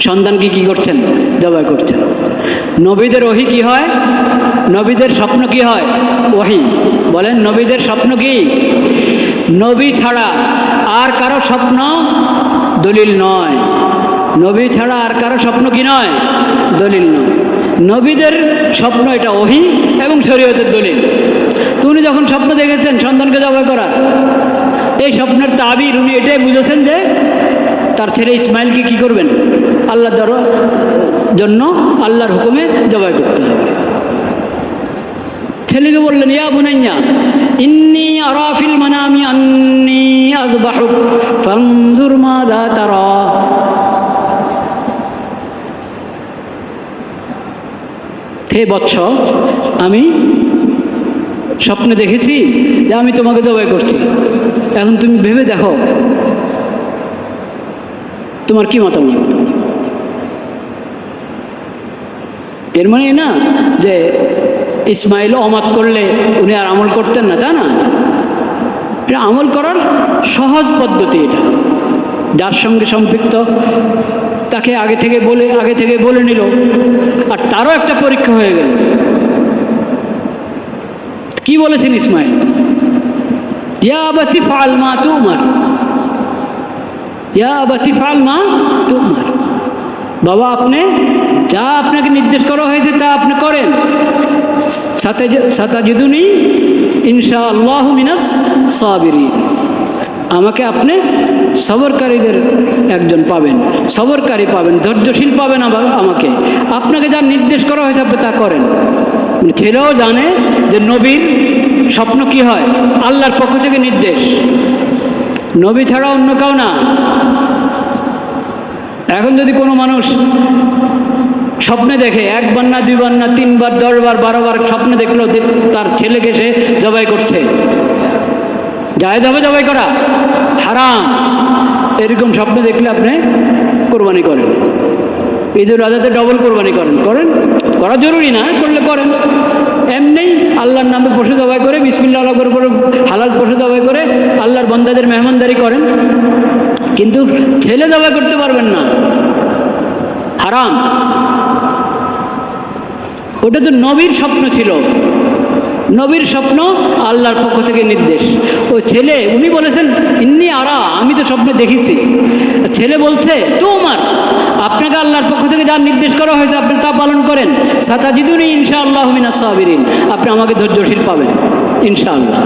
সন্তানকে কি করছেন জবাই করছেন নবীদের ওহি কি হয়? নবীদের স্বপ্ন কি হয়? ওহি। বলেন, নবীদের স্বপ্ন কি? নবী ছাড়া আর কারও স্বপ্ন দলিল নয়। নবী ছাড়া আর কারও স্বপ্ন কি নয়? দলিল নয়। নবীদের স্বপ্ন এটা ওহি এবং শরীয়তের দলিল। উনি যখন স্বপ্ন দেখেছেন সন্তানকে জবাই করার, এই স্বপ্নের তাবির উনি এটাই বুঝেছেন যে তার ছেলে ইসমাইলকে কি করবেন? আল্লাহ জন্য আল্লাহর হুকুমে জবাই করতে হবে। ছেলেকে বললেন, ইয়া বুনাইয়া, ইন্নি আরাফিল মানামি আন্নি আযবাহুক ফানজুর মাযা তারা। হে বৎস, আমি স্বপ্নে দেখেছি যে আমি তোমাকে জবাই করছি। এখন তুমি ভেবে দেখো, তোমার কি মতামত? এর মানে না, যে ইসমাইল অমত করলে উনি আর আমল করতেন না, তা না? এটা আমল করার সহজ পদ্ধতি এটা। যার সঙ্গে সম্পৃক্ত, তাকে আগে থেকে বলে, আগে থেকে বলে নিল, আর তারও একটা পরীক্ষা হয়ে গেল। কি বলেছেন ইসমাইল? ইয়া আবাতি ফাল মা তুমার। ইয়া আবাতি ফাল মা তুমার। বাবা, আপনি যা আপনাকে নির্দেশ করা হয়েছে তা আপনি করেন। সাথে সাতাজিদুনি ইনশা আল্লাহ মিনাস সাবিরি আমাকে আপনি সবরকারীদের একজন পাবেন। সবরকারী পাবেন, ধৈর্যশীল পাবেন আমাকে। আপনাকে যা নির্দেশ করা হয়েছে আপনি তা করেন। ছেলেও জানে যে নবীর স্বপ্ন কি হয়। আল্লাহর পক্ষ থেকে নির্দেশ। নবী ছাড়া অন্য কেউ না। এখন যদি কোনো মানুষ স্বপ্নে দেখে, একবার না, দুইবার না, তিনবার, দশবার, বারোবার স্বপ্নে দেখল তার ছেলেকে সে জবাই করছে। জায়দ হবে জবাই করা? হারাম। এরকম স্বপ্ন দেখলে আপনি কোরবানি করেন। ঈদুল আজাতে ডবল কোরবানি করেন। করেন? করা জরুরি না, করলে করেন। এমনি আল্লাহর নামে পশু জবাই করে বিসমিল্লা আল্লাহ করে হালাল পশু জবাই করে, আল্লাহর বন্দাদের মেহমানদারি করেন। কিন্তু ছেলে জবাই করতে পারবেন না। হারাম। ওটা তো নবীর স্বপ্ন ছিল। নবীর স্বপ্ন আল্লাহর পক্ষ থেকে নির্দেশ। ও ছেলে, উনি বলেছেন, ইন্নি আরা, আমি তো স্বপ্নে দেখেছি। ছেলে বলছে তো তোমার, আপনাকে আল্লাহর পক্ষ থেকে যা নির্দেশ করা হয়েছে, আপনি তা পালন করেন। সাতা জিদুনি ইনশা আল্লাহ মিনা আপনি আমাকে ধৈর্যশীল পাবেন, ইনশাআল্লাহ।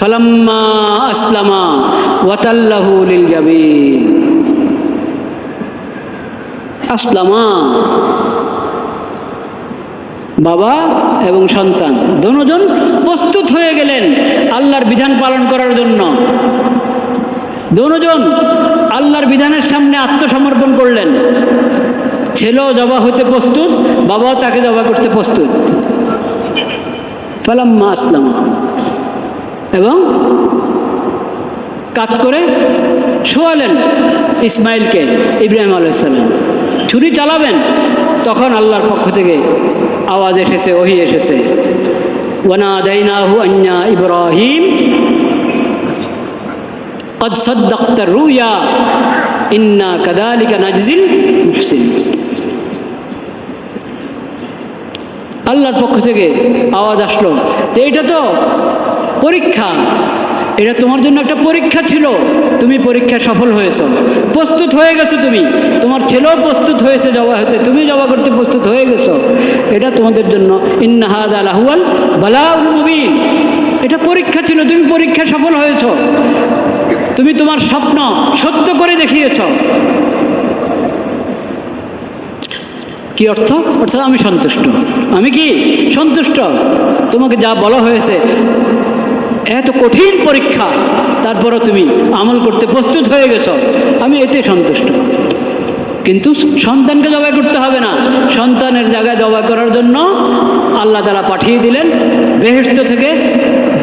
ফালাম্মা আসলামা ওয়াতাল্লাহু লিল জাবিন আসলামা বাবা এবং সন্তান, দুজন প্রস্তুত হয়ে গেলেন আল্লাহর বিধান পালন করার জন্য। দুজন আল্লাহর বিধানের সামনে আত্মসমর্পণ করলেন। ছেলেও জবা হতে প্রস্তুত, বাবাও তাকে জবা করতে প্রস্তুত। ফালাম্মা আসলামা। এবং কাত করে শোয়ালেন ইসমাইলকে ইব্রাহিম আলাইসাল্লাম ছুরি চালাবেন তখন আল্লাহর পক্ষ থেকে আওয়াজ এসেছে ওহি এসেছে ওয়ানা দাইনাহু আন্না ইব্রাহিম قد صدقت الرؤيا إنا كذلك نجزي المحسنين আল্লাহর পক্ষ থেকে আওয়াজ আসলো তো এটা তো পরীক্ষা এটা তোমার জন্য একটা পরীক্ষা ছিল। তুমি পরীক্ষায় সফল হয়েছ। প্রস্তুত হয়ে গেছো তুমি। তোমার ছেলেও প্রস্তুত হয়েছে জবা হতে। তুমি জবা করতে প্রস্তুত হয়ে গেছো। এটা তোমাদের জন্য ইন্নাহাদ আলাহুয়াল বালাউল মুবিন। এটা পরীক্ষা ছিল। তুমি পরীক্ষায় সফল হয়েছ। তুমি তোমার স্বপ্ন সত্য করে দেখিয়েছ। কি অর্থ? অর্থাৎ আমি সন্তুষ্ট। আমি কি সন্তুষ্ট? তোমাকে যা বলা হয়েছে এত কঠিন পরীক্ষা, তারপরও তুমি আমল করতে প্রস্তুত হয়ে গেছো। আমি এতে সন্তুষ্ট। কিন্তু সন্তানকে জবাই করতে হবে না। সন্তানের জায়গায় জবাই করার জন্য আল্লাহ তালা পাঠিয়ে দিলেন বেহেস্ত থেকে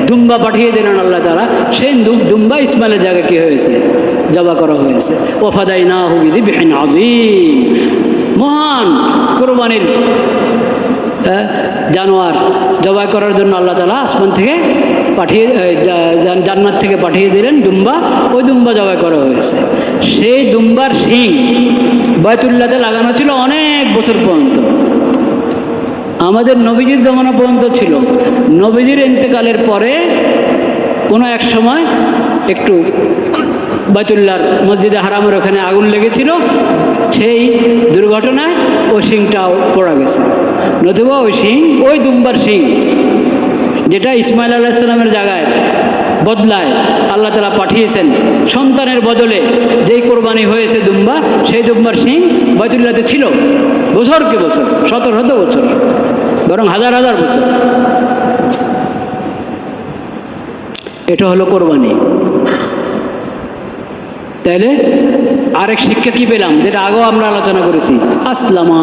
দুম্বা পাঠিয়ে দিলেন আল্লাহ তালা। সেই দুম্বা ইসমাইলের জায়গায় কী হয়েছে? জবা করা হয়েছে। ওফাদাই না হুবিদি বেহেন আজিম মহান কোরবানির জানোয়ার জবাই করার জন্য আল্লাহ তালা আসমান থেকে পাঠিয়ে এ, জা- জা- জান্নাত থেকে পাঠিয়ে দিলেন দুম্বা। ওই দুম্বা জবাই করা হয়েছে। সেই দুম্বার শিং বয়তুল্লাতে লাগানো ছিল অনেক বছর পর্যন্ত। আমাদের নবীজির জমানা পর্যন্ত ছিল। নবীজির ইন্তেকালের পরে কোনো এক সময় একটু বাইতুল্লার মসজিদে হারামের ওখানে আগুন লেগেছিল। সেই দুর্ঘটনায় ওই শিংটাও পড়া গেছে। নতুবা ওই শিং ওই দুম্বার শিং যেটা ইসমাইল আলাহিসাল্লামের জায়গায় বদলায়, আল্লাহ তালা পাঠিয়েছেন। সন্তানের বদলে যেই কোরবানি হয়েছে দুম্বা, সেই দুম্বার সিং বাইতুল্লাতে ছিল। বছর কি বছর? শত শত বছর। বরং হাজার হাজার বছর। এটা হলো কোরবানি। তাইলে আরেক শিক্ষা কি পেলাম? যেটা আগেও আমরা আলোচনা করেছি। আসলামা।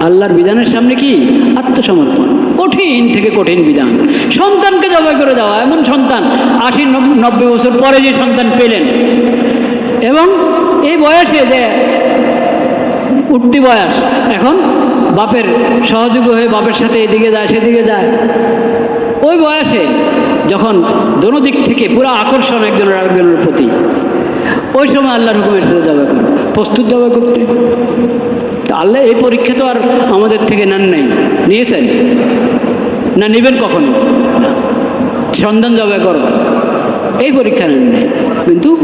আল্লাহর বিধানের সামনে কি? আত্মসমর্পণ। কঠিন থেকে কঠিন বিধান। সন্তানকে জবাই করে দেওয়া, এমন সন্তান আশি নব- নব্বই বছর পরে যে সন্তান পেলেন। এবং এই বয়সে যে উঠতি বয়স, এখন বাপের সহযোগী হয়ে বাপের সাথে এদিকে যায়, সেদিকে যায়। ওই বয়সে যখন দোনো দিক থেকে পুরো আকর্ষণ একজনের আরেকজনের প্রতি, ওই সময় আল্লাহর হুকুমের সাথে জবাই করো। প্রস্তুত জবাই করতে। তো আল্লাহ এই পরীক্ষা তো আর আমাদের থেকে নেন নাই। নিয়েছেন? না নেবেন কখনো? না সন্ধান জবাই করো। এই পরীক্ষা নেন নাই। কিন্তু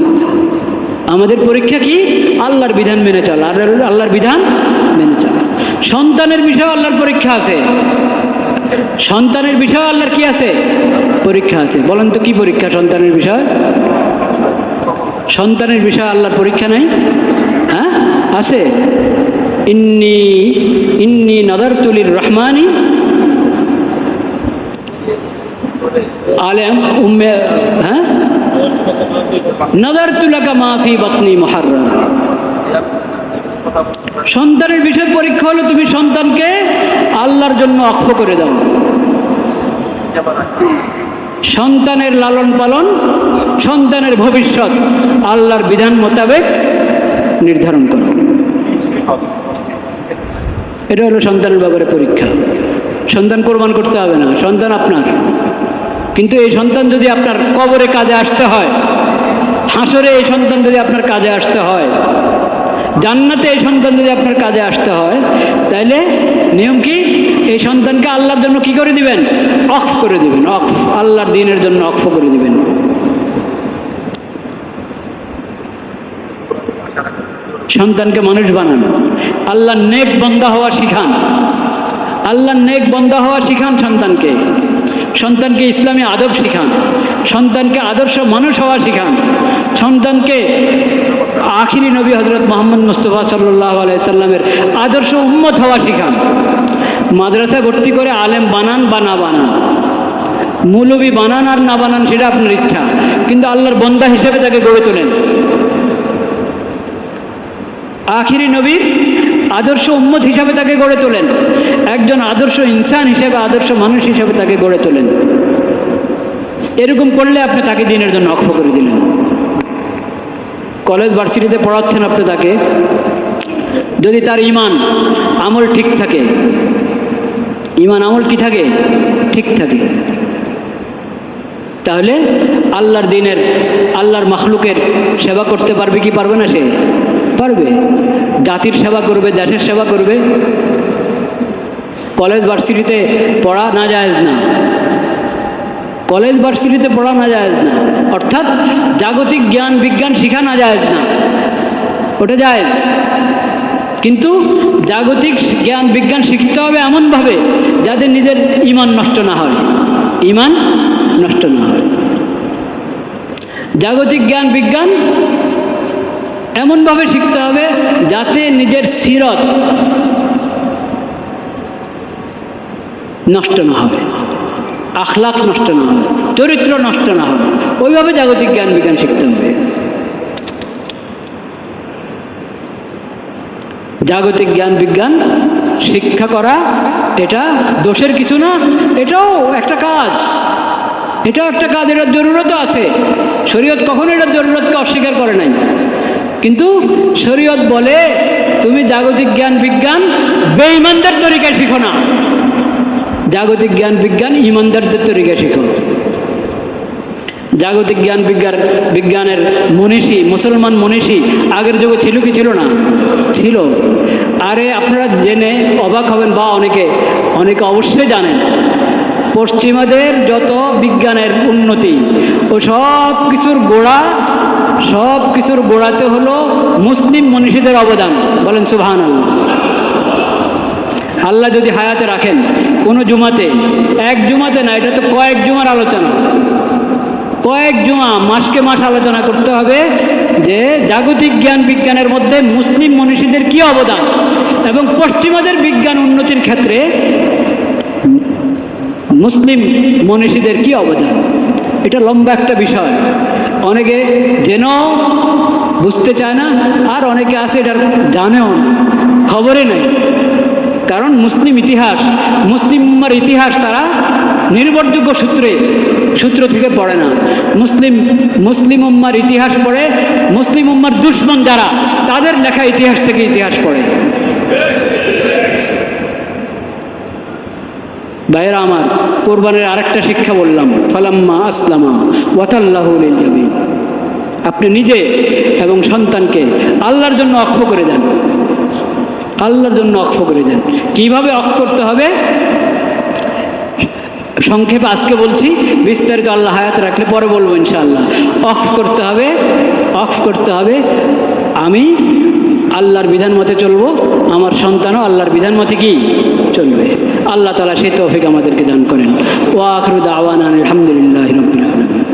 আমাদের পরীক্ষা কি? আল্লাহর বিধান মেনে চলা। আর আল্লাহর বিধান মেনে চলা। সন্তানের বিষয়ে আল্লাহর পরীক্ষা আছে। সন্তানের বিষয়ে আল্লাহর কি আছে? পরীক্ষা আছে। বলেন তো কি পরীক্ষা সন্তানের বিষয়? সন্তানের বিষয়ে আল্লাহর পরীক্ষা নাই? হ্যাঁ? আছে? ইন্নি ইন্নি নদর তুলির রহমানি আলেম, উম্মে হ্যাঁ? নদর তুলাকা মাফি বতনি মহার্রার। সন্তানের বিষয় পরীক্ষা হলো তুমি সন্তানকে আল্লাহর জন্য অক্ষ করে দাও। সন্তানের লালন পালন, সন্তানের ভবিষ্যৎ আল্লাহর বিধান মোতাবেক নির্ধারণ করো। এটা হলো সন্তানের ব্যাপারে পরীক্ষা। সন্তান কোরবান করতে হবে না, সন্তান আপনার। কিন্তু এই সন্তান যদি আপনার কবরে কাজে আসতে হয়, হাসরে এই সন্তান যদি আপনার কাজে আসতে হয়, জান্নাতে এই সন্তান যদি আপনার কাজে আসতে হয়, তাইলে নিয়ম কি? এই সন্তানকে আল্লাহর জন্য কি করে দিবেন? অক্ফ করে দিবেন, অক্ফ। আল্লাহর দিনের জন্য অক্ফ করে দিবেন। সন্তানকে মানুষ বানান। আল্লাহ নেক বন্দা হওয়া শিখান। আল্লাহ নেক বন্দা হওয়া শিখান সন্তানকে। সন্তানকে ইসলামী আদব শিখান। সন্তানকে আদর্শ মানুষ হওয়া শিখান। সন্তানকে আখিরি নবী হজরত মোহাম্মদ মুস্তফা সাল্লাহ আলাইসাল্লামের আদর্শ উম্মত হওয়া শিখান। মাদ্রাসায় ভর্তি করে আলেম বানান বা না বানান। মৌলবী বানান আর না বানান সেটা আপনার ইচ্ছা। কিন্তু আল্লাহর বন্দা হিসেবে তাকে গড়ে তোলেন। আখিরি নবীর আদর্শ উম্মত হিসাবে তাকে গড়ে তোলেন। একজন আদর্শ ইনসান হিসাবে, আদর্শ মানুষ হিসাবে তাকে গড়ে তোলেন। এরকম করলে আপনি তাকে দিনের জন্য অক্ষ করে দিলেন। কলেজ ভার্সিটিতে পড়াচ্ছেন আপনি তাকে। যদি তার ইমান, আমল ঠিক থাকে, ইমান, আমল কি থাকে? ঠিক থাকে। তাহলে আল্লাহর দিনের, আল্লাহর মখলুকের সেবা করতে পারবে কি পারবে না সে? পারবে? জাতির সেবা করবে, দেশের সেবা করবে? কলেজ ভার্সিটিতে পড়া না যায় না। কলেজ ভার্সিটিতে পড়া না যায় না। অর্থাৎ জাগতিক জ্ঞান, বিজ্ঞান শিখা না যায় না। ওটা যায় কিন্তু জাগতিক জ্ঞান, বিজ্ঞান শিখতে হবে এমনভাবে যাতে নিজের ইমান নষ্ট না হয়। ইমান নষ্ট না হয়। জাগতিক জ্ঞান, বিজ্ঞান এমনভাবে শিখতে হবে যাতে নিজের সিরত নষ্ট না হবে আখলাক নষ্ট না হবে, চরিত্র নষ্ট না হবে। ওইভাবে জাগতিক জ্ঞান বিজ্ঞান শিখতে হবে। জাগতিক জ্ঞান বিজ্ঞান শিক্ষা করা, এটা দোষের কিছু না, এটাও একটা কাজ। এটাও একটা কাজ, এটার জরুরতও আছে। শরীয়ত কখনো এটার জরুরতকে অস্বীকার করে নাই। কিন্তু শরীয়ত বলে, তুমি জাগতিক জ্ঞান বিজ্ঞান বেঈমানদের তরিকায় শিখো না। জাগতিক জ্ঞান বিজ্ঞান ইমানদারদের তরিকায় শিখো। জাগতিক জ্ঞান বিজ্ঞান বিজ্ঞানের মনীষী, মুসলমান মনীষী আগের যুগে ছিল কি ছিল না? ছিল। আরে আপনারা জেনে অবাক হবেন বা অনেকে অনেকে অবশ্যই জানেন, পশ্চিমাদের যত বিজ্ঞানের উন্নতি ও সব কিছুর গোড়া সব কিছুর গোড়াতে হলো মুসলিম মনীষীদের অবদান। বলেন সুবহান আল্লাহ যদি হায়াতে রাখেন, কোনো জুমাতে, এক জুমাতে না, এটা তো কয়েক জুমার আলোচনা। কয়েক জুমা মাসকে মাস আলোচনা করতে হবে যে জাগতিক জ্ঞান বিজ্ঞানের মধ্যে মুসলিম মনীষীদের কী অবদান এবং পশ্চিমাদের বিজ্ঞান উন্নতির ক্ষেত্রে মুসলিম মনীষীদের কি অবদান। এটা লম্বা একটা বিষয়। অনেকে যেন বুঝতে চায় না, আর অনেকে আছে এটার জানেও না খবরে নেই। কারণ মুসলিম ইতিহাস মুসলিম উম্মার ইতিহাস তারা নির্ভরযোগ্য সূত্রে, সূত্র থেকে পড়ে না। মুসলিম মুসলিম উম্মার ইতিহাস পড়ে মুসলিম উম্মার দুশ্মন যারা, তাদের লেখা ইতিহাস থেকে ইতিহাস পড়ে। ভাইয়েরা আমার, কোরবানের আরেকটা শিক্ষা বললাম, ফালাম্মা আসলামা ওয়াতাল্লাহুল জামিন আপনি নিজে এবং সন্তানকে আল্লাহর জন্য অক্ষ করে দেন। আল্লাহর জন্য অক্ষ করে দেন। কীভাবে অক্ষ করতে হবে? সংক্ষেপে আজকে বলছি, বিস্তারিত আল্লাহ হায়াত রাখলে পরে বলব ইনশাআল্লাহ। অফ করতে হবে অফ করতে হবে। আমি আল্লাহর বিধান মতে চলবো, আমার সন্তানও আল্লাহর বিধান মতে কি? চলবে। আল্লাহ তালা সে তৌফিক আমাদেরকে দান করেন। ও আখরুদ আওয়ান আলহামদুলিল্লাহ রবিল